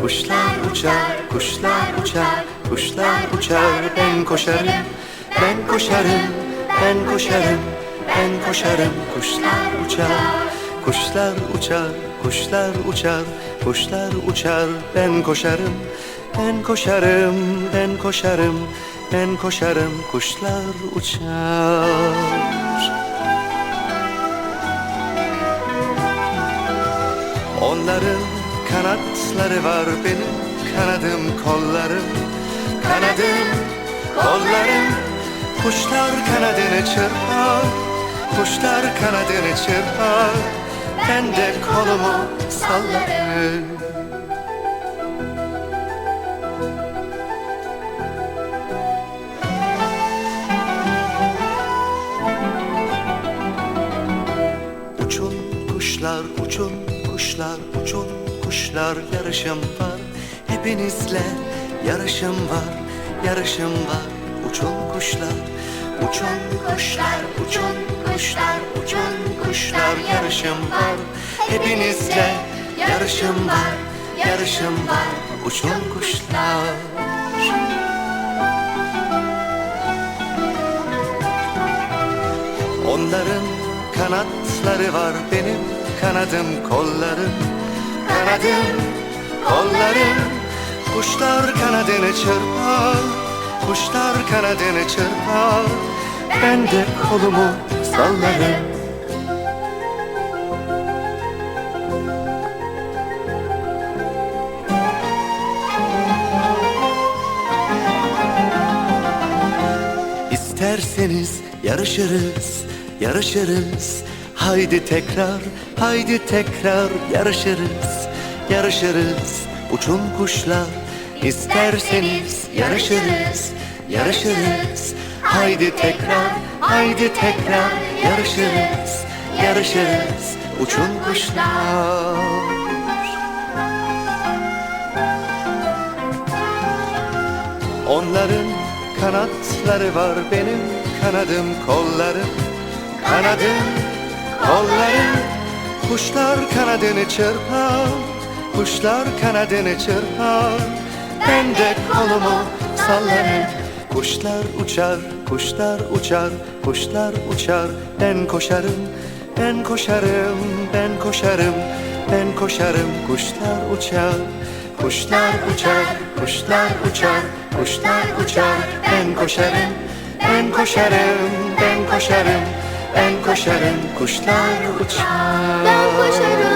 kuşlar uçar, kuşlar uçar, ben koşarım, ben koşarım, ben koşarım, ben koşarım, kuşlar uçar, kuşlar uçar, kuşlar uçar, kuşlar uçar, ben koşarım, ben koşarım, ben koşarım, ben koşarım, kuşlar uçar. Onların kanatları var benim kanadım kollarım. Kanadım kollarım. Kuşlar kanadını çırpar Kuşlar kanadını çırpar. Ben de kolumu sallarım. Uçun kuşlar uçun kuşlar uçun kuşlar yarışım var. Hepinizle yarışım var yarışım var. Uçun kuşlar uçun kuşlar uçun kuşlar uçun kuşlar yarışım var. Hepinizle yarışım var yarışım var. Uçun kuşlar. Onların kanatları var benim kanadım kollarım Kanadım kollarım. Kuşlar kanadını çırpar Kuşlar kanadını çırpar. Ben de kolumu sallarım. İsterseniz yarışırız, yarışırız. Haydi tekrar, haydi tekrar yarışırız, yarışırız. Uçun kuşlar, isterseniz yarışırız, yarışırız. Haydi tekrar, haydi tekrar yarışırız, yarışırız. Uçun kuşlar. Onların kanatları var benim kanadım kollarım Kanadım kollarım Kuşlar kanadını çırpar Kuşlar kanadını çırpar. Ben de kolumu sallarım. Kuşlar uçar, kuşlar uçar, kuşlar uçar. Ben koşarım, ben koşarım, ben koşarım Ben koşarım, kuşlar uçar Kuşlar uçar, kuşlar uçar, kuşlar uçar. Ben koşarım, ben koşarım, ben koşarım Ben koşarım, ben koşarım kuşlar uçar. Ben koşarım